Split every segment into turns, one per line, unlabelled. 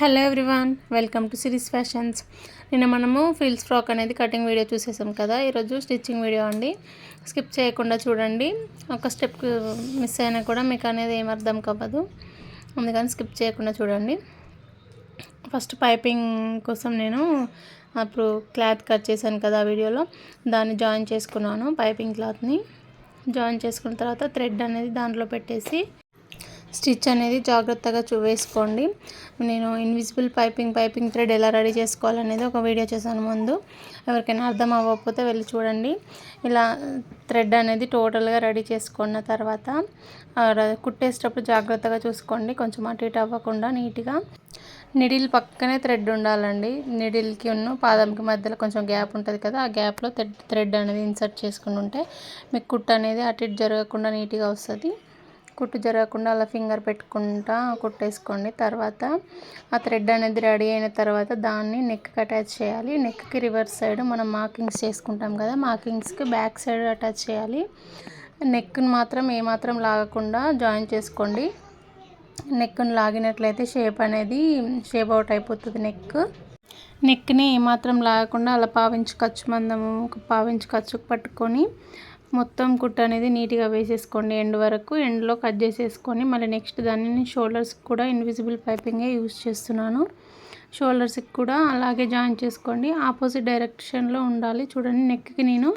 Hello everyone welcome to Siri's fashions. నిన్న మనము frills frock అనేది కటింగ్ వీడియో చూసేసాం కదా ఈరోజు స్టిచ్చింగ్ వీడియో అండి. స్కిప్ చేయకుండా చూడండి. ఒక స్టెప్ మిస్ అయినా కూడా మీకు అనేది ఏం అర్థం కావదు. అందుకని స్కిప్ చేయకుండా చూడండి. ఫస్ట్ పైపింగ్ కోసం నేను అప్పుడు క్లాత్ కట్ చేశాను కదా ఆ వీడియోలో దాన్ని జాయిన్ చేసుకున్నాను పైపింగ్ క్లాత్ని. జాయిన్ చేసుకున్న తర్వాత థ్రెడ్ అనేది దాంట్లో పెట్టేసి స్టిచ్ అనేది జాగ్రత్తగా చూ వేసుకోండి నేను ఇన్విజిబుల్ పైపింగ్ పైపింగ్ థ్రెడ్ ఎలా రెడీ చేసుకోవాలనేది ఒక వీడియో చేశాను ముందు. ఎవరికైనా అర్థం అవ్వకపోతే వెళ్ళి చూడండి. ఇలా థ్రెడ్ అనేది టోటల్గా రెడీ చేసుకున్న తర్వాత కుట్టేసేటప్పుడు జాగ్రత్తగా చూసుకోండి. కొంచెం అటు ఇటు అవ్వకుండా నీట్గా. నిడిల్ పక్కనే థ్రెడ్ ఉండాలండి. నిడిల్కి ఉన్న పాదంకి మధ్యలో కొంచెం గ్యాప్ ఉంటుంది కదా ఆ గ్యాప్లో థ్రెడ్ థ్రెడ్ అనేది ఇన్సర్ట్ చేసుకుని ఉంటే మీకు కుట్ అనేది అటు ఇటు జరగకుండా నీట్గా వస్తుంది. కుట్టు జరగకుండా అలా ఫింగర్ పెట్టుకుంటా కుట్టేసుకోండి. తర్వాత ఆ థ్రెడ్ అనేది రెడీ అయిన తర్వాత దాన్ని నెక్కి అటాచ్ చేయాలి. నెక్కి రివర్స్ సైడ్ మనం మార్కింగ్స్ చేసుకుంటాం కదా మార్కింగ్స్కి బ్యాక్ సైడ్ అటాచ్ చేయాలి. నెక్ని మాత్రం ఏమాత్రం లాగకుండా జాయిన్ చేసుకోండి. నెక్ను లాగినట్లయితే షేప్ అనేది షేప్ అవుట్ అయిపోతుంది నెక్. నెక్ని ఏమాత్రం లాగకుండా అలా పావించు ఖర్చు మందము ఒక పావించు ఖర్చు పట్టుకొని మొత్తం కుట్ట అనేది నీట్గా వేసేసుకోండి ఎండ్ వరకు. ఎండ్లో కట్ చేసేసుకొని మళ్ళీ నెక్స్ట్ దాన్ని షోల్డర్స్కి కూడా ఇన్విజిబుల్ పైపింగే యూజ్ చేస్తున్నాను. షోల్డర్స్కి కూడా అలాగే జాయిన్ చేసుకోండి. ఆపోజిట్ డైరెక్షన్లో ఉండాలి. చూడండి నెక్కి నేను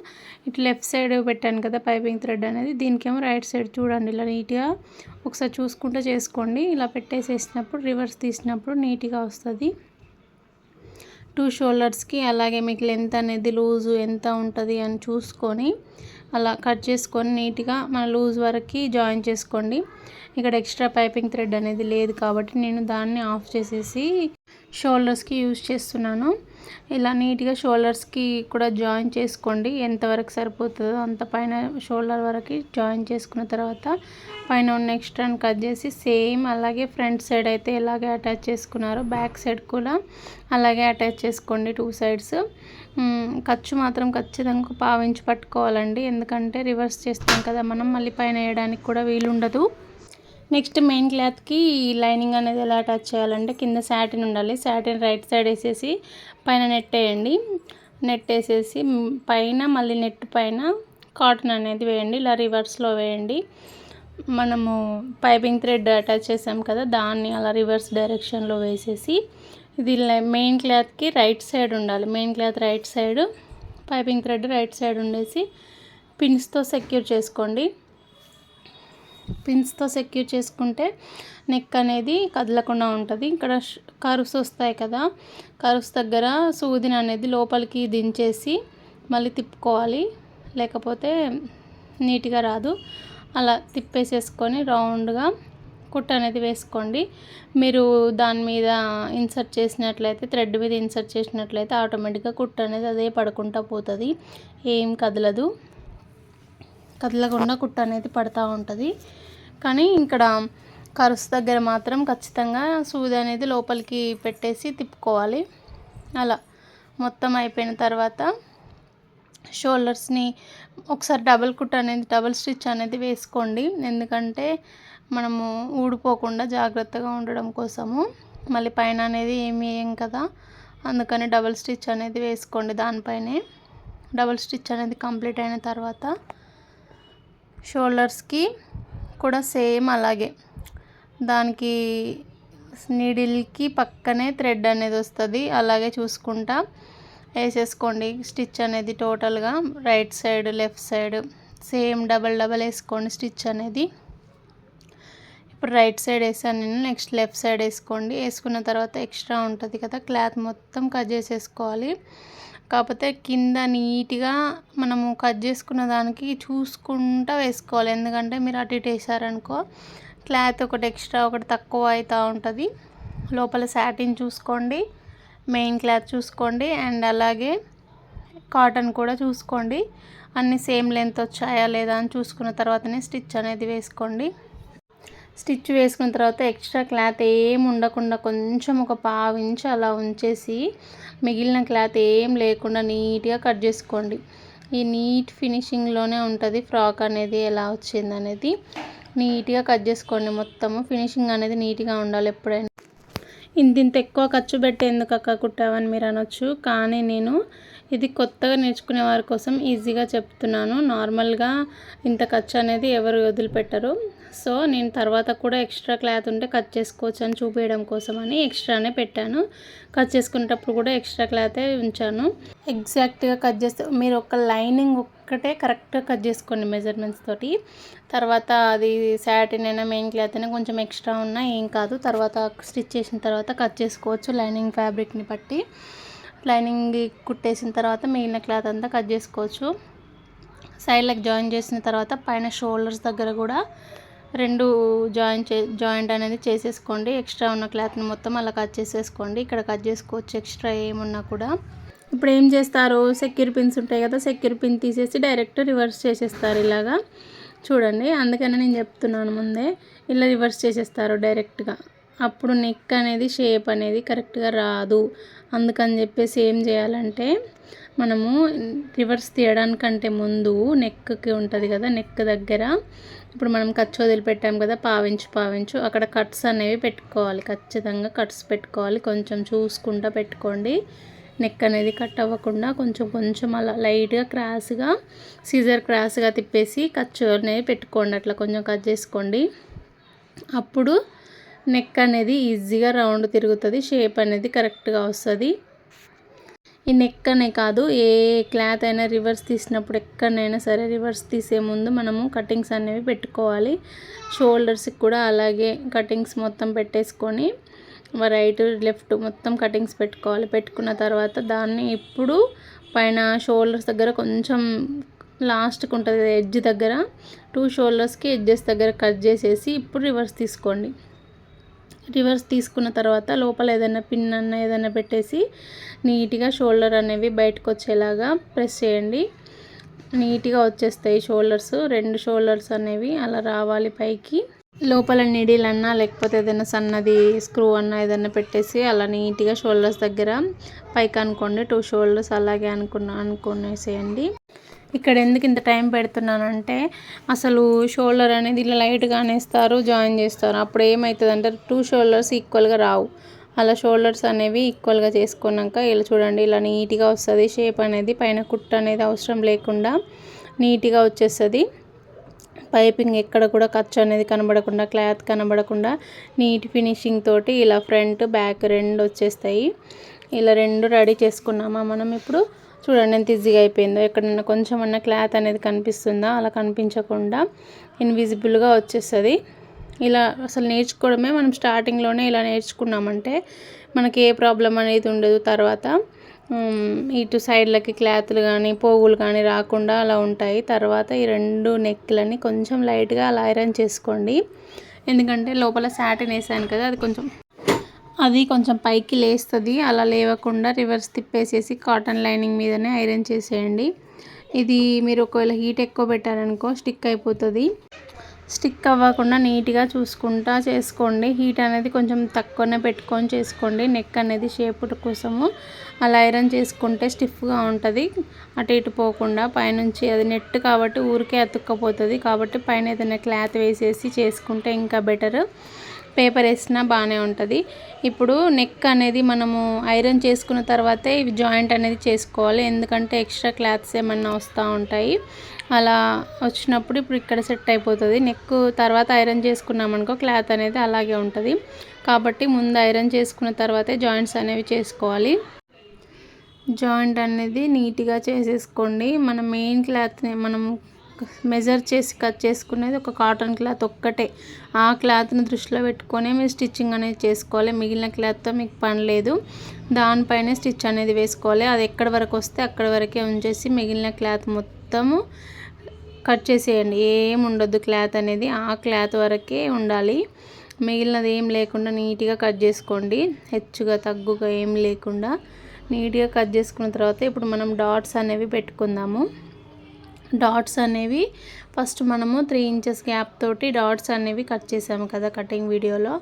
ఇటు లెఫ్ట్ సైడ్ పెట్టాను కదా పైపింగ్ థ్రెడ్ అనేది. దీనికేమో రైట్ సైడ్ చూడండి ఇలా నీట్గా ఒకసారి చూసుకుంటూ చేసుకోండి. ఇలా పెట్టేసేసినప్పుడు రివర్స్ తీసినప్పుడు నీట్గా వస్తుంది. టూ షోల్డర్స్కి అలాగే మీకు లెంత్ అనేది లూజు ఎంత ఉంటుంది అని చూసుకొని అలా కట్ చేసుకొని నీట్గా మన లూజ్ వరకు జాయిన్ చేసుకోండి. ఇక్కడ ఎక్స్ట్రా పైపింగ్ థ్రెడ్ అనేది లేదు కాబట్టి నేను దాన్ని ఆఫ్ చేసేసి షోల్డర్స్కి యూజ్ చేస్తున్నాను. ఇలా నీట్గా షోల్డర్స్కి కూడా జాయిన్ చేసుకోండి. ఎంతవరకు సరిపోతుందో అంత పైన షోల్డర్ వరకు జాయిన్ చేసుకున్న తర్వాత పైన ఉన్న ఎక్స్ట్రాని కట్ చేసి సేమ్ అలాగే ఫ్రంట్ సైడ్ అయితే ఎలాగే అటాచ్ చేసుకున్నారో బ్యాక్ సైడ్ కూడా అలాగే అటాచ్ చేసుకోండి టూ సైడ్స్. ఖర్చు మాత్రం ఖచ్చితంగా పావించి పట్టుకోవాలండి. ఎందుకంటే రివర్స్ చేస్తాం కదా మనం మళ్ళీ పైన వేయడానికి కూడా వీలుండదు. నెక్స్ట్ మెయిన్ క్లాత్కి లైనింగ్ అనేది ఎలా అటాచ్ చేయాలంటే కింద శాటిన్ ఉండాలి. శాటిన్ రైట్ సైడ్ వేసేసి పైన నెట్ వేయండి. నెట్ వేసేసి పైన మళ్ళీ నెట్ పైన కాటన్ అనేది వేయండి. ఇలా రివర్స్లో వేయండి. మనము పైపింగ్ థ్రెడ్ అటాచ్ చేసాం కదా దాన్ని అలా రివర్స్ డైరెక్షన్లో వేసేసి ఇది మెయిన్ క్లాత్కి రైట్ సైడ్ ఉండాలి. Main cloth right side piping thread right side ఉండేసి పిన్స్తో సెక్యూర్ చేసుకోండి. పిన్స్తో సెక్యూర్ చేసుకుంటే నెక్ అనేది కదలకుండా ఉంటుంది. ఇక్కడ కరుస్ వస్తాయి కదా కరుస్ దగ్గర సూదిని అనేది లోపలికి దించేసి మళ్ళీ తిప్పుకోవాలి. లేకపోతే నీట్గా రాదు. అలా తిప్పేసేసుకొని రౌండ్గా కుట్ట అనేది వేసుకోండి. మీరు దాని మీద ఇన్సర్ట్ చేసినట్లయితే థ్రెడ్ మీద ఇన్సర్ట్ చేసినట్లయితే ఆటోమేటిక్గా కుట్ట అనేది అదే పడుకుంటా పోతుంది. ఏం కదలదు. కదలకుండా కుట్ట అనేది పడుతూ ఉంటుంది. కానీ ఇక్కడ కరుసు దగ్గర మాత్రం ఖచ్చితంగా సూది అనేది లోపలికి పెట్టేసి తిప్పుకోవాలి. అలా మొత్తం అయిపోయిన తర్వాత షోల్డర్స్ని ఒకసారి డబల్ కుట్ అనేది డబల్ స్టిచ్ అనేది వేసుకోండి. ఎందుకంటే మనము ఊడిపోకుండా జాగ్రత్తగా ఉండడం కోసము. మళ్ళీ పైన అనేది ఏమి వేయం కదా అందుకని డబల్ స్టిచ్ అనేది వేసుకోండి దానిపైనే. డబల్ స్టిచ్ అనేది కంప్లీట్ అయిన తర్వాత షోల్డర్స్కి కూడా సేమ్ అలాగే. దానికి నీడిల్కి పక్కనే థ్రెడ్ అనేది వస్తుంది. అలాగే చూసుకుంటా వేసేసుకోండి. స్టిచ్ అనేది టోటల్గా right side left side same double double వేసుకోండి స్టిచ్ అనేది. ఇప్పుడు రైట్ సైడ్ వేసాను నేను నెక్స్ట్ లెఫ్ట్ సైడ్ వేసుకోండి. వేసుకున్న తర్వాత ఎక్స్ట్రా ఉంటుంది కదా క్లాత్ మొత్తం కట్ చేసేసుకోవాలి. కాకపోతే కింద నీట్గా మనము కట్ చేసుకున్న దానికి చూసుకుంటా వేసుకోవాలి. ఎందుకంటే మీరు అటు ఇటు వేసారనుకో క్లాత్ ఒకటి ఎక్స్ట్రా ఒకటి తక్కువ అవుతూ ఉంటుంది. లోపల శాటిన్ చూసుకోండి మెయిన్ క్లాత్ చూసుకోండి అండ్ అలాగే కాటన్ కూడా చూసుకోండి. అన్నీ సేమ్ లెంత్ వచ్చాయా లేదా అని చూసుకున్న తర్వాతనే స్టిచ్ అనేది వేసుకోండి. స్టిచ్ వేసుకున్న తర్వాత ఎక్స్ట్రా క్లాత్ ఏం ఉండకుండా కొంచెం ఒక పావు ఇంచు అలా ఉంచేసి మిగిలిన క్లాత్ ఏం లేకుండా నీట్గా కట్ చేసుకోండి. ఈ నీట్ ఫినిషింగ్లోనే ఉంటుంది ఫ్రాక్ అనేది ఎలా వచ్చింది అనేది. నీట్గా కట్ చేసుకోండి మొత్తము. ఫినిషింగ్ అనేది నీట్గా ఉండాలి ఎప్పుడైనా. ఇంత ఇంత ఎక్కువ ఖర్చు పెట్టేందుకు అక్క కుట్టావని మీరు అనొచ్చు. కానీ నేను ఇది కొత్తగా నేర్చుకునే వారి కోసం ఈజీగా చెప్తున్నాను. నార్మల్గా ఇంత ఖర్చు అనేది ఎవరు వదిలిపెట్టరు. సో నేను తర్వాత కూడా ఎక్స్ట్రా క్లాత్ ఉంటే కట్ చేసుకోవచ్చు అని చూపించడం కోసం అని ఎక్స్ట్రానే పెట్టాను. కట్ చేసుకునేటప్పుడు కూడా ఎక్స్ట్రా క్లాతే ఉంచాను. ఎగ్జాక్ట్గా కట్ చేస్తే మీరు ఒక లైనింగ్ ఒక్కటే కరెక్ట్గా కట్ చేసుకోండి మెజర్మెంట్స్ తోటి. తర్వాత అది శాటిన్ అయినా మెయిన్ క్లాత్ అయినా కొంచెం ఎక్స్ట్రా ఉన్నా ఏం కాదు. తర్వాత స్టిచ్ చేసిన తర్వాత కట్ చేసుకోవచ్చు లైనింగ్ ఫ్యాబ్రిక్ని బట్టి. లైనింగ్ కుట్టేసిన తర్వాత మిగిలిన క్లాత్ అంతా కట్ చేసుకోవచ్చు. సైడ్లకు జాయిన్ చేసిన తర్వాత పైన షోల్డర్స్ దగ్గర కూడా రెండు జాయిన్ చే జాయింట్ అనేది చేసేసుకోండి. ఎక్స్ట్రా ఉన్న క్లాత్ని మొత్తం అలా కట్ చేసేసుకోండి. ఇక్కడ కట్ చేసుకోవచ్చు. ఎక్స్ట్రా ఏమున్నా కూడా. ఇప్పుడు ఏం చేస్తారు? సెక్యూర్ పిన్స్ ఉంటాయి కదా సెక్యూర్ పిన్ తీసేసి డైరెక్ట్ రివర్స్ చేసేస్తారు ఇలాగా. చూడండి అందుకని నేను చెప్తున్నాను ముందే. ఇలా రివర్స్ చేసేస్తారు డైరెక్ట్గా అప్పుడు నెక్ అనేది షేప్ అనేది కరెక్ట్గా రాదు. అందుకని చెప్పేసి ఏం చేయాలంటే మనము రివర్స్ తీయడానికంటే ముందు నెక్కి ఉంటుంది కదా నెక్ దగ్గర. ఇప్పుడు మనం ఖర్చు వదిలిపెట్టాం కదా పావించు పావించు. అక్కడ కట్స్ అనేవి పెట్టుకోవాలి. ఖచ్చితంగా కట్స్ పెట్టుకోవాలి. కొంచెం చూసుకుంటా పెట్టుకోండి. నెక్ అనేది కట్ అవ్వకుండా కొంచెం కొంచెం అలా లైట్గా క్రాస్గా సీజర్ క్రాస్గా తిప్పేసి ఖర్చు అనేది పెట్టుకోండి. అట్లా కొంచెం కట్ చేసుకోండి. అప్పుడు నెక్ అనేది ఈజీగా రౌండ్ తిరుగుతుంది షేప్ అనేది కరెక్ట్గా వస్తుంది. ఈ నెక్ అనే కాదు ఏ క్లాత్ అయినా రివర్స్ తీసినప్పుడు ఎక్కడైనా సరే రివర్స్ తీసే ముందు మనము కటింగ్స్ అనేవి పెట్టుకోవాలి. షోల్డర్స్కి కూడా అలాగే కటింగ్స్ మొత్తం పెట్టేసుకొని రైట్ లెఫ్ట్ మొత్తం కటింగ్స్ పెట్టుకోవాలి. పెట్టుకున్న తర్వాత దాన్ని ఇప్పుడు పైన షోల్డర్స్ దగ్గర కొంచెం లాస్ట్కి ఉంటుంది ఎడ్జ్ దగ్గర. టూ షోల్డర్స్కి ఎడ్జెస్ దగ్గర కట్ చేసేసి ఇప్పుడు రివర్స్ తీసుకోండి. రివర్స్ తీసుకున్న తర్వాత లోపల ఏదైనా పిన్ అన్న ఏదైనా పెట్టేసి నీట్గా షోల్డర్ అనేవి బయటకు వచ్చేలాగా ప్రెస్ చేయండి. నీట్గా వచ్చేస్తాయి షోల్డర్స్. రెండు షోల్డర్స్ అనేవి అలా రావాలి పైకి. లోపల నీడిల్ లేకపోతే ఏదైనా సన్నది స్క్రూ అన్నా ఏదైనా పెట్టేసి అలా నీట్గా షోల్డర్స్ దగ్గర పైకి అనుకోండి. టూ షోల్డర్స్ అలాగే అనుకున్న అనుకునేసేయండి. ఇక్కడ ఎందుకు ఇంత టైం పెడుతున్నానంటే అసలు షోల్డర్ అనేది ఇలా లైట్గా అనేస్తారు జాయిన్ చేస్తారు. అప్పుడు ఏమవుతుంది అంటే టూ షోల్డర్స్ ఈక్వల్గా రావు. అలా షోల్డర్స్ అనేవి ఈక్వల్గా చేసుకున్నాక ఇలా చూడండి ఇలా నీట్గా వస్తుంది. షేప్ అనేది పైన కుట్ట అనేది అవసరం లేకుండా నీట్గా వచ్చేస్తుంది. పైపింగ్ ఎక్కడ కూడా ఖర్చు అనేది కనబడకుండా క్లాత్ కనబడకుండా నీట్ ఫినిషింగ్ తోటి ఇలా ఫ్రంట్ బ్యాక్ రెండు వచ్చేస్తాయి. ఇలా రెండు రెడీ చేసుకున్నామా మనం ఇప్పుడు? చూడండి ఎంత ఈజీగా అయిపోయిందో. ఎక్కడన్నా కొంచెం అన్న క్లాత్ అనేది కనిపిస్తుందా? అలా కనిపించకుండా ఇన్విజిబుల్గా వచ్చేస్తుంది. ఇలా అసలు నేర్చుకోవడమే మనం స్టార్టింగ్లోనే ఇలా నేర్చుకున్నామంటే మనకి ఏ ప్రాబ్లం అనేది ఉండదు. తర్వాత ఇటు సైడ్లకి క్లాత్లు కానీ పోగులు కానీ రాకుండా అలా ఉంటాయి. తర్వాత ఈ రెండు నెక్లని కొంచెం లైట్గా అలా ఐరన్ చేసుకోండి. ఎందుకంటే లోపల శాటిన్ వేసాను కదా అది కొంచెం అది కొంచెం పైకి లేస్తుంది. అలా లేవకుండా రివర్స్ తిప్పేసేసి కాటన్ లైనింగ్ మీదనే ఐరన్ చేసేయండి. ఇది మీరు ఒకవేళ హీట్ ఎక్కువ పెట్టారనుకో స్టిక్ అయిపోతుంది. స్టిక్ అవ్వకుండా నీట్గా చూసుకుంటా చేసుకోండి. హీట్ అనేది కొంచెం తక్కువనే పెట్టుకొని చేసుకోండి. నెక్ అనేది షేప్ కోసము అలా ఐరన్ చేసుకుంటే స్టిఫ్గా ఉంటుంది. అటు ఇటు పోకుండా పైనుంచి అది నెట్ కాబట్టి ఊరికే అతుక్కపోతుంది. కాబట్టి పైన ఏదైనా క్లాత్ వేసేసి చేసుకుంటే ఇంకా బెటర్. పేపర్ వేసినా బాగానే ఉంటుంది. ఇప్పుడు నెక్ అనేది మనము ఐరన్ చేసుకున్న తర్వాతే ఇవి జాయింట్ అనేది చేసుకోవాలి. ఎందుకంటే ఎక్స్ట్రా క్లాత్స్ ఏమన్నా వస్తూ ఉంటాయి. అలా వచ్చినప్పుడు ఇప్పుడు ఇక్కడ సెట్ అయిపోతుంది. నెక్ తర్వాత ఐరన్ చేసుకున్నాం అనుకో క్లాత్ అనేది అలాగే ఉంటుంది. కాబట్టి ముందు ఐరన్ చేసుకున్న తర్వాతే జాయింట్స్ అనేవి చేసుకోవాలి. జాయింట్ అనేది నీట్గా చేసేసుకోండి. మన మెయిన్ క్లాత్ని మనం మెజర్ చేసి కట్ చేసుకునేది ఒక కాటన్ క్లాత్ ఒక్కటే. ఆ క్లాత్ని దృష్టిలో పెట్టుకొని మీరు స్టిచ్చింగ్ అనేది చేసుకోవాలి. మిగిలిన క్లాత్తో మీకు పని లేదు. దానిపైనే స్టిచ్ అనేది వేసుకోవాలి. అది ఎక్కడి వరకు వస్తే అక్కడి వరకే ఉంచేసి మిగిలిన క్లాత్ మొత్తము కట్ చేసేయండి. ఏం ఉండొద్దు క్లాత్ అనేది. ఆ క్లాత్ వరకే ఉండాలి. మిగిలినది ఏం లేకుండా నీట్గా కట్ చేసుకోండి. హెచ్చుగా తగ్గుగా ఏం లేకుండా నీట్గా కట్ చేసుకున్న తర్వాత ఇప్పుడు మనం డాట్స్ అనేవి పెట్టుకుందాము. డాట్స్ అనేవి ఫస్ట్ మనము త్రీ ఇంచెస్ గ్యాప్ తోటి డాట్స్ అనేవి కట్ చేసాము కదా కటింగ్ వీడియోలో.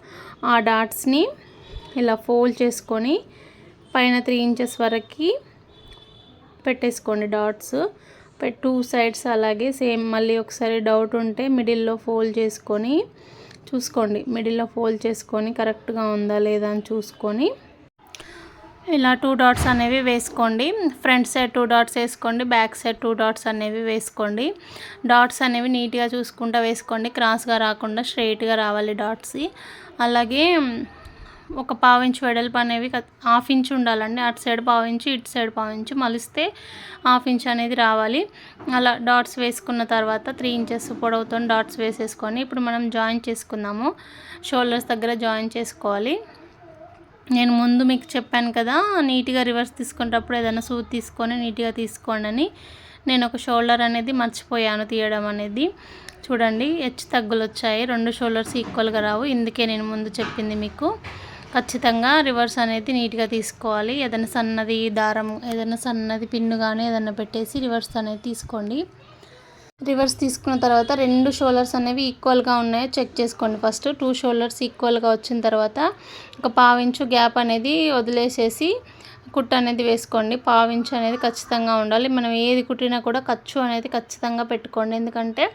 ఆ డాట్స్ని ఇలా ఫోల్డ్ చేసుకొని పైన త్రీ ఇంచెస్ వరకు పెట్టేసుకోండి డాట్స్. టూ సైడ్స్ అలాగే సేమ్ మళ్ళీ ఒకసారి డౌట్ ఉంటే మిడిల్లో ఫోల్డ్ చేసుకొని చూసుకోండి. మిడిల్లో ఫోల్డ్ చేసుకొని కరెక్ట్గా ఉందా లేదా అని చూసుకొని ఇలా టూ డాట్స్ అనేవి వేసుకోండి. ఫ్రంట్ సైడ్ టూ డాట్స్ వేసుకోండి. బ్యాక్ సైడ్ టూ డాట్స్ అనేవి వేసుకోండి. డాట్స్ అనేవి నీట్గా చూసుకుంటూ వేసుకోండి. క్రాస్గా రాకుండా స్ట్రైట్గా రావాలి డాట్స్ అలాగే ఒక పావించు వెడల్పు అనేవి హాఫ్ ఇంచ్ ఉండాలండి. అటు సైడ్ పావించి ఇటు సైడ్ పావించి మలిస్తే హాఫ్ ఇంచ్ అనేది రావాలి. అలా డాట్స్ వేసుకున్న తర్వాత త్రీ ఇంచెస్ పొడవుతో డాట్స్ వేసేసుకొని ఇప్పుడు మనం జాయిన్ చేసుకుందాము. షోల్డర్స్ దగ్గర జాయిన్ చేసుకోవాలి. నేను ముందు మీకు చెప్పాను కదా నీట్గా రివర్స్ తీసుకునేటప్పుడు ఏదైనా సూత్ తీసుకొని నీట్గా తీసుకోండి అని. నేను ఒక షోల్డర్ అనేది మర్చిపోయాను తీయడం అనేది. చూడండి హెచ్చు తగ్గులు వచ్చాయి. రెండు షోల్డర్స్ ఈక్వల్గా రావు. ఇందుకే నేను ముందు చెప్పింది మీకు. ఖచ్చితంగా రివర్స్ అనేది నీట్గా తీసుకోవాలి. ఏదైనా సన్నది దారం ఏదైనా సన్నది పిన్ను కానీ ఏదైనా పెట్టేసి రివర్స్ అనేది తీసుకోండి. రివర్స్ తీసుకున్న తర్వాత రెండు షోల్డర్స్ అనేవి ఈక్వల్గా ఉన్నాయో చెక్ చేసుకోండి. ఫస్ట్ టూ షోల్డర్స్ ఈక్వల్గా వచ్చిన తర్వాత ఒక పావించు గ్యాప్ అనేది వదిలేసేసి కుట్టు అనేది వేసుకోండి. పావించు అనేది ఖచ్చితంగా ఉండాలి. మనం ఏది కుట్టినా కూడా ఖర్చు అనేది ఖచ్చితంగా పెట్టుకోండి. ఎందుకంటే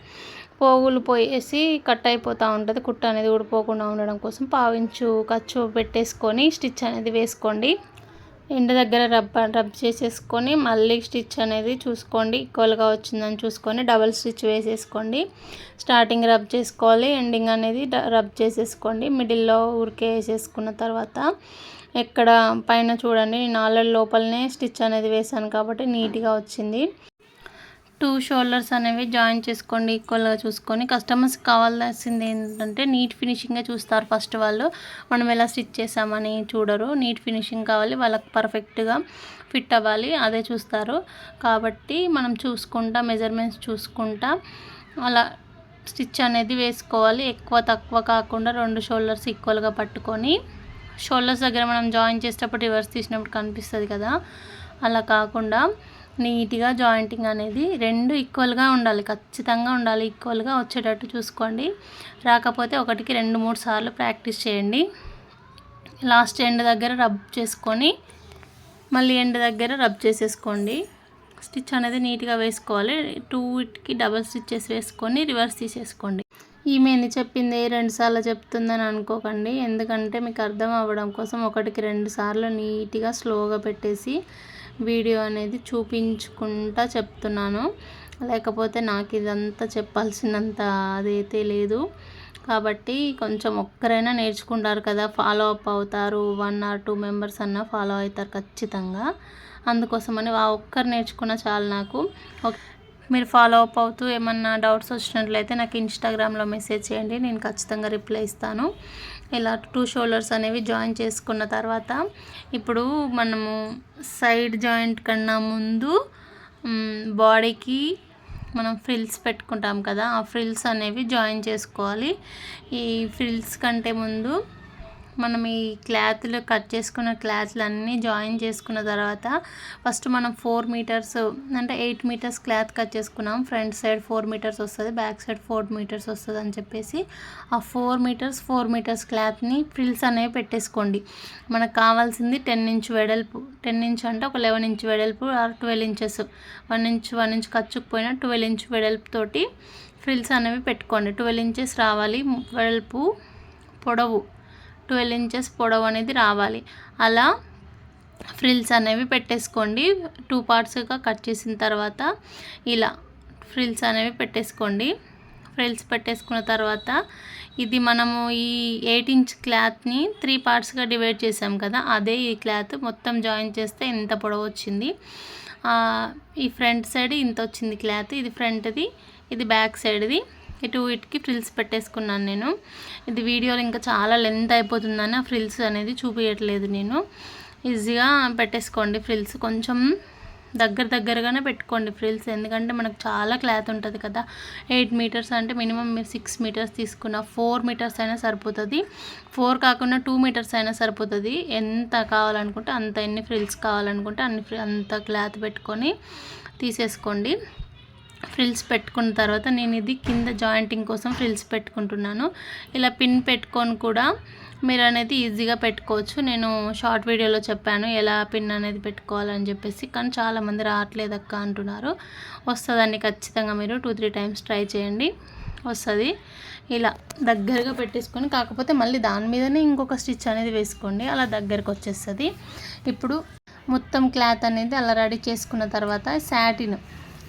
పోగులు పోయేసి కట్ అయిపోతూ ఉంటుంది. కుట్టు అనేది ఊడిపోకుండా ఉండడం కోసం పావించు ఖర్చు పెట్టేసుకొని స్టిచ్ అనేది వేసుకోండి. ఎండ దగ్గర రబ్ రబ్ చేసేసుకొని మళ్ళీ స్టిచ్ అనేది చూసుకోండి. ఈక్వల్గా వచ్చిందని చూసుకొని డబల్ స్టిచ్ వేసేసుకోండి. స్టార్టింగ్ రబ్ చేసుకోవాలి ఎండింగ్ అనేది రబ్ చేసేసుకోండి. మిడిల్లో ఊరికే వేసేసుకున్న తర్వాత ఎక్కడ పైన చూడండి నేను ఆల్రెడీ లోపలనే స్టిచ్ అనేది వేసాను కాబట్టి నీట్గా వచ్చింది. టూ షోల్డర్స్ అనేవి జాయిన్ చేసుకోండి ఈక్వల్గా చూసుకొని. కస్టమర్స్ కావాల్సింది ఏంటంటే నీట్ ఫినిషింగ్గా చూస్తారు ఫస్ట్ వాళ్ళు. మనం ఎలా స్టిచ్ చేసామని చూడరు. నీట్ ఫినిషింగ్ కావాలి వాళ్ళకి పర్ఫెక్ట్గా ఫిట్ అవ్వాలి అదే చూస్తారు. కాబట్టి మనం చూసుకుంటా మెజర్మెంట్స్ చూసుకుంటా. అలా స్టిచ్ అనేది వేసుకోవాలి. ఎక్కువ తక్కువ కాకుండా రెండు షోల్డర్స్ ఈక్వల్గా పట్టుకొని. షోల్డర్స్ దగ్గర మనం జాయిన్ చేసేటప్పుడు రివర్స్ తీసినప్పుడు కనిపిస్తుంది కదా. అలా కాకుండా నీట్గా జాయింటింగ్ అనేది రెండు ఈక్వల్గా ఉండాలి. ఖచ్చితంగా ఉండాలి. ఈక్వల్గా వచ్చేటట్టు చూసుకోండి. రాకపోతే ఒకటికి రెండు మూడు సార్లు ప్రాక్టీస్ చేయండి. లాస్ట్ ఎండ్ దగ్గర రబ్ చేసుకొని మళ్ళీ ఎండ్ దగ్గర రబ్ చేసేసుకోండి. స్టిచ్ అనేది నీట్గా వేసుకోవాలి. టూ ఇట్కి డబల్ స్టిచ్చెస్ వేసుకొని రివర్స్ తీసేసుకోండి. ఈమె ఎన్ని చెప్పింది? రెండు సార్లు చెప్తుందని అనుకోకండి. ఎందుకంటే మీకు అర్థం అవ్వడం కోసం ఒకటికి రెండు సార్లు నీట్గా స్లోగా పెట్టేసి వీడియో అనేది చూపించుకుంటా చెప్తున్నాను. లేకపోతే నాకు ఇదంతా చెప్పాల్సినంత అదైతే లేదు. కాబట్టి కొంచెం ఒక్కరైనా నేర్చుకుంటారు కదా ఫాలో అప్ అవుతారు వన్ ఆర్ టూ మెంబర్స్ అన్న ఫాలో అవుతారు ఖచ్చితంగా. అందుకోసమని ఆ ఒక్కరు నేర్చుకున్న చాలు నాకు. మీరు ఫాలో అప్ అవుతూ ఏమన్నా డౌట్స్ వచ్చినట్లయితే నాకు ఇన్స్టాగ్రామ్లో మెసేజ్ చేయండి. నేను ఖచ్చితంగా రిప్లై ఇస్తాను. ఇలా టూ షోల్డర్స్ అనేవి జాయిన్ చేసుకున్న తర్వాత ఇప్పుడు మనము సైడ్ జాయింట్ కన్నా ముందు బాడీకి మనం ఫ్రిల్స్ పెట్టుకుంటాం కదా ఆ ఫ్రిల్స్ అనేవి జాయిన్ చేసుకోవాలి. ఈ ఫ్రిల్స్ కంటే ముందు మనం ఈ క్లాత్లు కట్ చేసుకున్న క్లాత్లు అన్నీ జాయిన్ చేసుకున్న తర్వాత ఫస్ట్ మనం ఫోర్ మీటర్స్ అంటే ఎయిట్ మీటర్స్ క్లాత్ కట్ చేసుకున్నాం. ఫ్రంట్ సైడ్ ఫోర్ మీటర్స్ వస్తుంది బ్యాక్ సైడ్ ఫోర్ మీటర్స్ వస్తుంది అని చెప్పేసి ఆ ఫోర్ మీటర్స్ ఫోర్ మీటర్స్ క్లాత్ని ఫ్రిల్స్ అనేవి పెట్టేసుకోండి. మనకు కావాల్సింది టెన్ ఇంచ్ వెడల్పు. టెన్ ఇంచ్ అంటే ఒక లెవెన్ ఇంచ్ వెడల్పు or twelve inches. One inch one inch ఖర్చుకుపోయినా twelve inch వెడల్పుతోటి ఫ్రిల్స్ అనేవి పెట్టుకోండి. ట్వెల్వ్ ఇంచెస్ రావాలి వెడల్పు పొడవు. ట్వెల్వ్ ఇంచెస్ పొడవు అనేది రావాలి. అలా ఫ్రిల్స్ అనేవి పెట్టేసుకోండి. టూ పార్ట్స్గా కట్ చేసిన తర్వాత ఇలా ఫ్రిల్స్ అనేవి పెట్టేసుకోండి. ఫ్రిల్స్ పెట్టేసుకున్న తర్వాత ఇది మనము ఈ ఎయిట్ ఇంచ్ క్లాత్ని త్రీ పార్ట్స్గా డివైడ్ చేసాం కదా అదే ఈ క్లాత్ మొత్తం జాయిన్ చేస్తే ఇంత పొడవు వచ్చింది. ఈ ఫ్రంట్ సైడ్ ఇంత వచ్చింది క్లాత్ ఇది ఫ్రంట్ది ఇది బ్యాక్ సైడ్ది. ఇటు ఇటుకి ఫ్రిల్స్ పెట్టేసుకున్నాను నేను. ఇది వీడియోలో ఇంకా చాలా లెంత్ అయిపోతుందని ఆ ఫ్రిల్స్ అనేది చూపించట్లేదు నేను. ఈజీగా పెట్టేసుకోండి ఫ్రిల్స్ కొంచెం దగ్గర దగ్గరగానే పెట్టుకోండి ఫ్రిల్స్ ఎందుకంటే మనకు చాలా క్లాత్ ఉంటుంది కదా. ఎయిట్ మీటర్స్ అంటే మినిమం మీరు సిక్స్ మీటర్స్ తీసుకున్న ఫోర్ మీటర్స్ అయినా సరిపోతుంది. ఫోర్ కాకుండా టూ మీటర్స్ అయినా సరిపోతుంది. ఎంత కావాలనుకుంటే అంత ఎన్ని ఫ్రిల్స్ కావాలనుకుంటే అన్ని అంత క్లాత్ పెట్టుకొని తీసేసుకోండి. ఫ్రిల్స్ పెట్టుకున్న తర్వాత నేను ఇది కింద జాయింటింగ్ కోసం ఫ్రిల్స్ పెట్టుకుంటున్నాను. ఇలా పిన్ పెట్టుకొని కూడా మీరు అనేది ఈజీగా పెట్టుకోవచ్చు. నేను షార్ట్ వీడియోలో చెప్పాను ఎలా పిన్ అనేది పెట్టుకోవాలని చెప్పేసి కానీ చాలామంది రావట్లేదు అక్క అంటున్నారు. వస్తుందండి ఖచ్చితంగా మీరు టూ త్రీ టైమ్స్ ట్రై చేయండి. వస్తుంది. ఇలా దగ్గరగా పెట్టేసుకొని కాకపోతే మళ్ళీ దాని మీదనే ఇంకొక స్టిచ్ అనేది వేసుకోండి. అలా దగ్గరకు వచ్చేస్తుంది. ఇప్పుడు మొత్తం క్లాత్ అనేది అలా రెడీ చేసుకున్న తర్వాత satin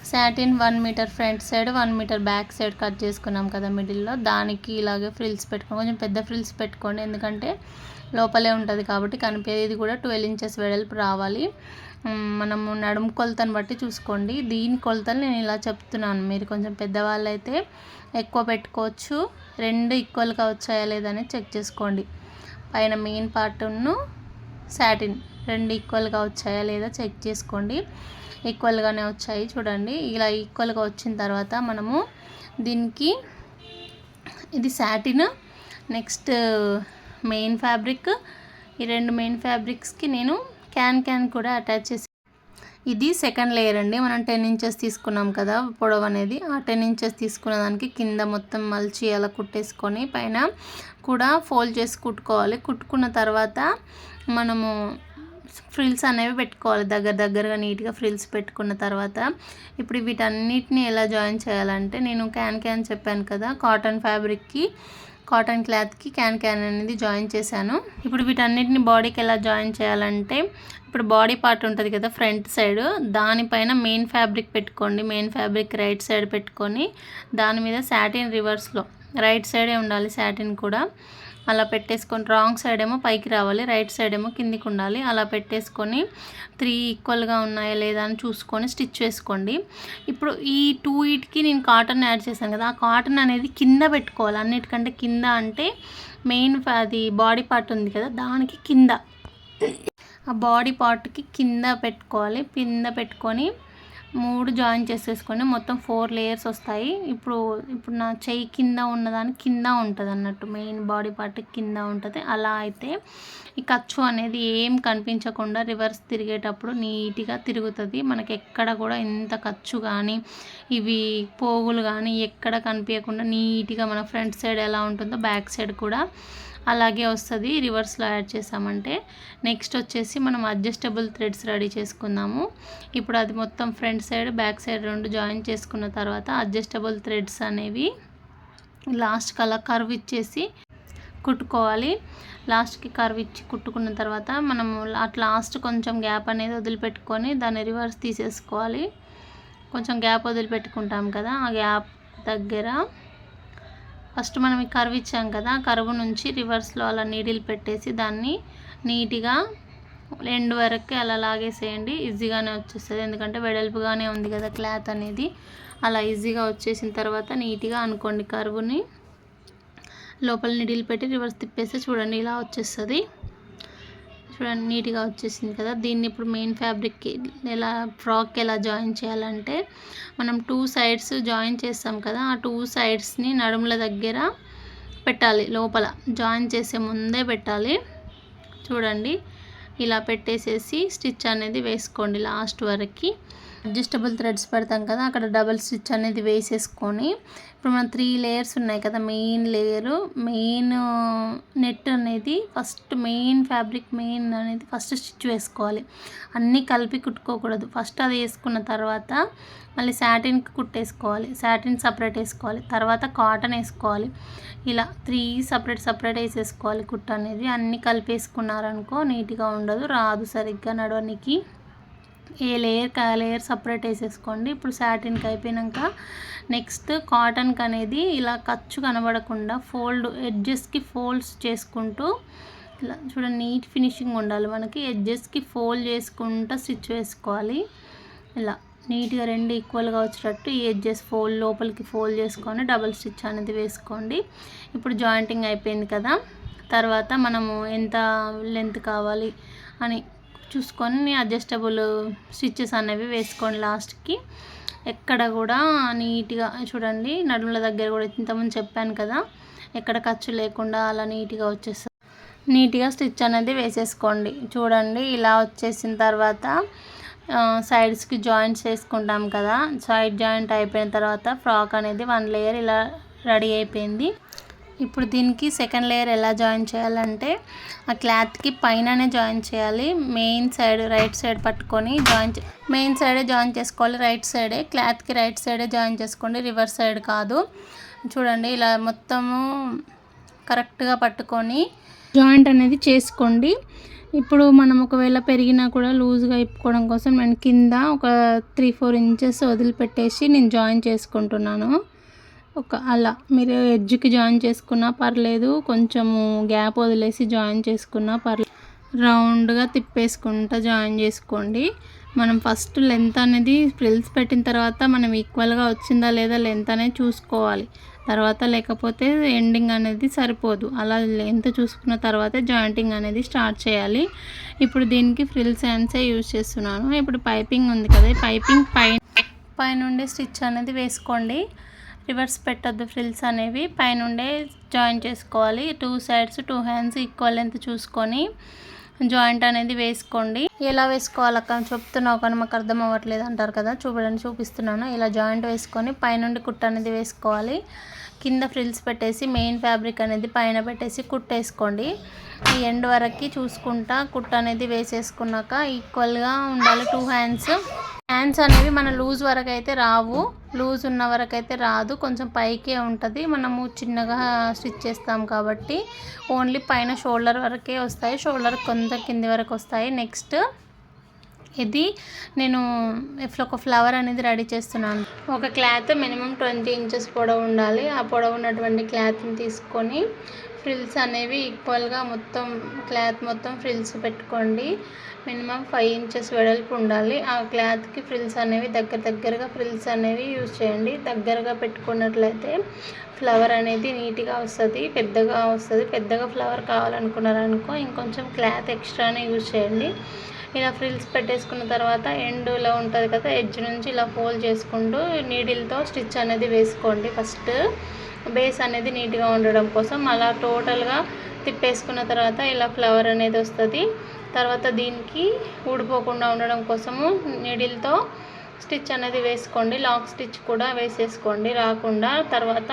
satin one metre front side one metre back side cut చేసుకున్నాం కదా మిడిల్లో. దానికి ఇలాగే ఫ్రిల్స్ పెట్టుకోండి కొంచెం పెద్ద ఫ్రిల్స్ పెట్టుకోండి. ఎందుకంటే లోపలే ఉంటుంది కాబట్టి కనిపేది కూడా ట్వెల్వ్ ఇంచెస్ వెడల్పు రావాలి. మనము నడుము కొలతను బట్టి చూసుకోండి. దీని కొలతలు నేను ఇలా చెప్తున్నాను. మీరు కొంచెం పెద్దవాళ్ళు అయితే ఎక్కువ పెట్టుకోవచ్చు. రెండు ఈక్వల్గా వచ్చాయా లేదని చెక్ చేసుకోండి. పైన మెయిన్ పార్ట్ను శాటిన్ రెండు ఈక్వల్గా వచ్చాయా లేదా చెక్ చేసుకోండి. ఈక్వల్గానే వచ్చాయి చూడండి. ఇలా ఈక్వల్గా వచ్చిన తర్వాత మనము దీనికి ఇది శాటిన్ నెక్స్ట్ మెయిన్ ఫ్యాబ్రిక్. ఈ రెండు మెయిన్ ఫ్యాబ్రిక్స్కి నేను క్యాన్ క్యాన్ కూడా అటాచ్ చేసి ఇది సెకండ్ లేయర్ అండి. మనం టెన్ ఇంచెస్ తీసుకున్నాం కదా పొడవు అనేది. ఆ టెన్ ఇంచెస్ తీసుకున్న దానికి కింద మొత్తం మలిచి అలా కుట్టేసుకొని పైన కూడా ఫోల్డ్ చేసి కుట్టుకోవాలి. కుట్టుకున్న తర్వాత మనము ఫ్రిల్స్ అనేవి పెట్టుకోవాలి. దగ్గర దగ్గరగా నీట్గా ఫ్రిల్స్ పెట్టుకున్న తర్వాత ఇప్పుడు వీటన్నిటిని ఎలా జాయిన్ చేయాలంటే నేను క్యాన్ క్యాన్ చెప్పాను కదా కాటన్ ఫ్యాబ్రిక్కి కాటన్ క్లాత్కి క్యాన్ క్యాన్ అనేది జాయిన్ చేశాను. ఇప్పుడు వీటన్నిటిని బాడీకి ఎలా జాయిన్ చేయాలంటే ఇప్పుడు బాడీ పార్ట్ ఉంటుంది కదా ఫ్రంట్ సైడ్ దానిపైన మెయిన్ ఫ్యాబ్రిక్ పెట్టుకోండి. మెయిన్ ఫ్యాబ్రిక్ రైట్ సైడ్ పెట్టుకొని దాని మీద శాటిన్ రివర్స్లో రైట్ సైడే ఉండాలి శాటిన్ కూడా. అలా పెట్టేసుకొని రాంగ్ సైడ్ ఏమో పైకి రావాలి రైట్ సైడ్ ఏమో కిందికి ఉండాలి. అలా పెట్టేసుకొని త్రీ ఈక్వల్గా ఉన్నాయా లేదా అని చూసుకొని స్టిచ్ చేసుకోండి. ఇప్పుడు ఈ టూ ఇట్కి నేను కాటన్ యాడ్ చేశాను కదా ఆ కాటన్ అనేది కింద పెట్టుకోవాలి. అన్నిటికంటే కింద అంటే మెయిన్ అది బాడీ పార్ట్ ఉంది కదా దానికి కింద. ఆ బాడీ పార్ట్కి కింద పెట్టుకోవాలి. కింద పెట్టుకొని మూడు జాయిన్ చేసేసుకొని మొత్తం ఫోర్ లేయర్స్ వస్తాయి. ఇప్పుడు ఇప్పుడు నా చెయ్యి కింద ఉన్నదాని కింద ఉంటుంది అన్నట్టు. మెయిన్ బాడీ పార్ట్ కింద ఉంటుంది. అలా అయితే ఈ ఖర్చు అనేది ఏం కనిపించకుండా రివర్స్ తిరిగేటప్పుడు నీట్గా తిరుగుతుంది. మనకి ఎక్కడ కూడా ఎంత ఖర్చు కానీ ఇవి పోగులు కానీ ఎక్కడ కనిపించకుండా నీట్గా మన ఫ్రంట్ సైడ్ ఎలా ఉంటుందో బ్యాక్ సైడ్ కూడా అలాగే వస్తుంది. రివర్స్లో యాడ్ చేసామంటే నెక్స్ట్ వచ్చేసి మనం అడ్జస్టబుల్ థ్రెడ్స్ రెడీ చేసుకుందాము. ఇప్పుడు అది మొత్తం ఫ్రంట్ సైడ్ బ్యాక్ సైడ్ రెండు జాయిన్ చేసుకున్న తర్వాత అడ్జస్టబుల్ థ్రెడ్స్ అనేవి లాస్ట్కి అలా కర్వ్ ఇచ్చేసి కుట్టుకోవాలి. లాస్ట్కి కర్వ్ ఇచ్చి కుట్టుకున్న తర్వాత మనం అట్ లాస్ట్ కొంచెం గ్యాప్ అనేది వదిలిపెట్టుకొని దాన్ని రివర్స్ తీసేసుకోవాలి. కొంచెం గ్యాప్ వదిలిపెట్టుకుంటాం కదా ఆ గ్యాప్ దగ్గర ఫస్ట్ మనం ఈ కర్వ్ ఇచ్చాం కదా కరువు నుంచి రివర్స్లో అలా నీడిల్ పెట్టేసి దాన్ని నీట్గా ఎండ్ వరకు అలా లాగేసేయండి. ఈజీగానే వచ్చేస్తుంది. ఎందుకంటే వెడల్పుగానే ఉంది కదా క్లాత్ అనేది. అలా ఈజీగా వచ్చేసిన తర్వాత నీట్గా అనుకోండి కరువుని. లోపల నీడిల్ పెట్టి రివర్స్ తిప్పేస్తే చూడండి ఇలా వచ్చేస్తుంది. చూడండి నీట్గా వచ్చేసింది కదా. దీన్ని ఇప్పుడు మెయిన్ ఫ్యాబ్రిక్కి ఎలా ఫ్రాక్కి ఎలా జాయిన్ చేయాలంటే మనం టూ సైడ్స్ జాయిన్ చేస్తాం కదా. ఆ టూ సైడ్స్ని నడుముల దగ్గర పెట్టాలి లోపల. జాయిన్ చేసే ముందే పెట్టాలి. చూడండి ఇలా పెట్టేసేసి స్టిచ్ అనేది వేసుకోండి లాస్ట్ వరకు. అడ్జస్టబుల్ థ్రెడ్స్ పెడతాం కదా అక్కడ డబల్ స్టిచ్ అనేది వేసేసుకొని ఇప్పుడు మన త్రీ లేయర్స్ ఉన్నాయి కదా మెయిన్ లేయరు మెయిన్ నెట్ అనేది ఫస్ట్ మెయిన్ ఫ్యాబ్రిక్ మెయిన్ అనేది ఫస్ట్ స్టిచ్ వేసుకోవాలి. అన్నీ కలిపి కుట్టుకోకూడదు. ఫస్ట్ అది వేసుకున్న తర్వాత మళ్ళీ శాటిన్కి కుట్టేసుకోవాలి. శాటిన్ సపరేట్ వేసుకోవాలి. తర్వాత కాటన్ వేసుకోవాలి. ఇలా త్రీ సపరేట్ సపరేట్ వేసేసుకోవాలి కుట్ట అనేది. అన్నీ కలిపేసుకున్నారనుకో నీట్గా ఉండదు రాదు సరిగ్గా నడవనికి. ఏ లేయర్ ఆ లేయర్ సపరేట్ వేసేసుకోండి. ఇప్పుడు శాటిన్కి అయిపోయాక నెక్స్ట్ కాటన్కి అనేది ఇలా ఖర్చు కనబడకుండా ఫోల్డ్ ఎడ్జెస్కి ఫోల్డ్స్ చేసుకుంటూ ఇలా చూడండి నీట్ ఫినిషింగ్ ఉండాలి. మనకి ఎడ్జెస్కి ఫోల్డ్ చేసుకుంటూ స్టిచ్ వేసుకోవాలి. ఇలా నీట్గా రెండు ఈక్వల్గా వచ్చేటట్టు ఈ ఎడ్జెస్ ఫోల్డ్ లోపలికి ఫోల్డ్ చేసుకొని డబల్ స్టిచ్ అనేది వేసుకోండి. ఇప్పుడు జాయింటింగ్ అయిపోయింది కదా. తర్వాత మనము ఎంత లెంత్ కావాలి అని చూసుకొని అడ్జస్టబుల్ స్టిచ్చెస్ అనేవి వేసుకోండి లాస్ట్కి. ఎక్కడ కూడా నీట్గా చూడండి నడుముల దగ్గర కూడా ఇంతకుముందు చెప్పాను కదా ఎక్కడ ఖర్చు లేకుండా అలా నీట్గా వచ్చేస్తుంది. నీట్గా స్టిచ్ అనేది వేసేసుకోండి. చూడండి ఇలా వచ్చేసిన తర్వాత సైడ్స్కి జాయింట్స్ వేసుకుంటాం కదా సైడ్ జాయింట్ అయిపోయిన తర్వాత ఫ్రాక్ అనేది వన్ లేయర్ ఇలా రెడీ అయిపోయింది. ఇప్పుడు దీనికి సెకండ్ లేయర్ ఎలా జాయిన్ చేయాలంటే ఆ క్లాత్కి పైననే జాయిన్ చేయాలి. మెయిన్ సైడ్ రైట్ సైడ్ పట్టుకొని జాయిన్ మెయిన్ సైడే జాయిన్ చేసుకోవాలి. రైట్ సైడే క్లాత్కి రైట్ సైడే జాయిన్ చేసుకోండి. రివర్స్ సైడ్ కాదు. చూడండి ఇలా మొత్తము కరెక్ట్గా పట్టుకొని జాయింట్ అనేది చేసుకోండి. ఇప్పుడు మనం ఒకవేళ పెరిగినా కూడా లూజ్గా ఇప్పుకోవడం కోసం నేను కింద ఒక త్రీ ఫోర్ ఇంచెస్ వదిలిపెట్టేసి నేను జాయిన్ చేసుకుంటున్నాను. ఒక అలా మీరు ఎడ్జ్కి జాయిన్ చేసుకున్నా పర్లేదు కొంచెము గ్యాప్ వదిలేసి జాయిన్ చేసుకున్నా పర్లేదు రౌండ్గా తిప్పేసుకుంటా జాయిన్ చేసుకోండి. మనం ఫస్ట్ లెంత్ అనేది ఫ్రిల్స్ పెట్టిన తర్వాత మనం ఈక్వల్గా వచ్చిందా లేదా లెంత్ అనేది చూసుకోవాలి. తర్వాత లేకపోతే ఎండింగ్ అనేది సరిపోదు. అలా లెంత్ చూసుకున్న తర్వాతే జాయింటింగ్ అనేది స్టార్ట్ చేయాలి. ఇప్పుడు దీనికి ఫ్రిల్స్ హ్యాండ్సే యూజ్ చేస్తున్నాను. ఇప్పుడు పైపింగ్ ఉంది కదా పైపింగ్ పై పైనుండి స్టిచ్ అనేది వేసుకోండి. రివర్స్ పెట్టద్దు ఫ్రిల్స్ అనేవి. పైనుండే జాయిన్ చేసుకోవాలి. Two sides two hands equal length చూసుకొని జాయింట్ అనేది వేసుకోండి. ఎలా వేసుకోవాలక్క? చెప్తున్నావు కానీ మాకు అర్థం అవ్వట్లేదు అంటారు కదా. చూడండి చూపిస్తున్నాను. ఇలా జాయింట్ వేసుకొని పైనుండి కుట్ట అనేది వేసుకోవాలి. కింద ఫ్రిల్స్ పెట్టేసి మెయిన్ ఫ్యాబ్రిక్ అనేది పైన పెట్టేసి కుట్టేసుకోండి. ఈ ఎండ్ వరకు చూసుకుంటా కుట్ట అనేది వేసేసుకున్నాక ఈక్వల్గా ఉండాలి టూ హ్యాండ్స్. హ్యాండ్స్ అనేవి మన లూజ్ వరకు అయితే రావు. లూజ్ ఉన్న వరకు అయితే రాదు. కొంచెం పైకే ఉంటుంది. మనము చిన్నగా స్టిచ్ చేస్తాం కాబట్టి. ఓన్లీ పైన షోల్డర్ వరకే వస్తాయి. షోల్డర్ కొంత కింది వరకు వస్తాయి. నెక్స్ట్ ఇది నేను ఒక ఫ్లవర్ అనేది రెడీ చేస్తున్నాను. ఒక క్లాత్ మినిమం ట్వంటీ ఇంచెస్ పొడవు ఉండాలి. ఆ పొడవు ఉన్నటువంటి క్లాత్ని తీసుకొని ఫ్రిల్స్ అనేవి ఈక్వల్గా మొత్తం క్లాత్ మొత్తం ఫ్రిల్స్ పెట్టుకోండి. మినిమం ఫైవ్ ఇంచెస్ వెడల్పు ఉండాలి. ఆ క్లాత్కి ఫ్రిల్స్ అనేవి దగ్గర దగ్గరగా ఫ్రిల్స్ అనేవి యూజ్ చేయండి. దగ్గరగా పెట్టుకున్నట్లయితే ఫ్లవర్ అనేది నీట్గా వస్తుంది పెద్దగా వస్తుంది. పెద్దగా ఫ్లవర్ కావాలనుకున్నారనుకో ఇంకొంచెం క్లాత్ ఎక్స్ట్రానే యూజ్ చేయండి. ఇలా ఫ్రిల్స్ పెట్టేసుకున్న తర్వాత ఎండ్లో ఉంటుంది కదా ఎడ్జ్ నుంచి ఇలా ఫోల్డ్ చేసుకుంటూ నీడిల్తో స్టిచ్ అనేది వేసుకోండి ఫస్ట్ బేస్ అనేది నీట్గా ఉండడం కోసం అలా టోటల్గా తిప్పేసుకున్న తర్వాత ఇలా ఫ్లవర్ అనేది వస్తుంది. తర్వాత దీనికి ఊడిపోకుండా ఉండడం కోసము నీడిల్తో స్టిచ్ అనేది వేసుకోండి. లాక్ స్టిచ్ కూడా వేసేసుకోండి. రాకుండా తర్వాత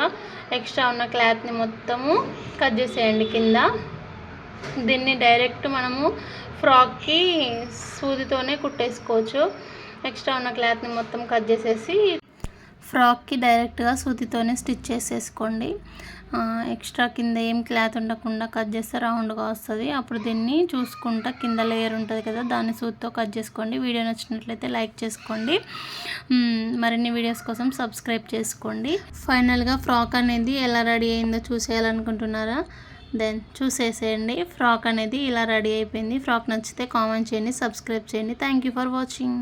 ఎక్స్ట్రా ఉన్న క్లాత్ని మొత్తము కట్ చేసేయండి కింద. దీన్ని డైరెక్ట్ మనము ఫ్రాక్కి సూదితోనే కుట్టేసుకోవచ్చు. ఎక్స్ట్రా ఉన్న క్లాత్ని మొత్తం కట్ చేసేసి ఫ్రాక్కి డైరెక్ట్గా సూతితోనే స్టిచ్ చేసేసుకోండి. ఎక్స్ట్రా కింద ఏం క్లాత్ ఉండకుండా కట్ చేస్తే రౌండ్గా వస్తుంది. అప్పుడు దీన్ని చూసుకుంటా కింద లేయర్ ఉంటుంది కదా దాన్ని సూత్తో కట్ చేసుకోండి. వీడియో నచ్చినట్లయితే లైక్ చేసుకోండి. మరిన్ని వీడియోస్ కోసం సబ్స్క్రైబ్ చేసుకోండి. ఫైనల్గా ఫ్రాక్ అనేది ఎలా రెడీ అయిందో చూసేయాలనుకుంటున్నారా? దెన్ చూసేసేయండి. ఫ్రాక్ అనేది ఇలా రెడీ అయిపోయింది. ఫ్రాక్ నచ్చితే కామెంట్ చేయండి సబ్స్క్రైబ్ చేయండి. Thank you for watching.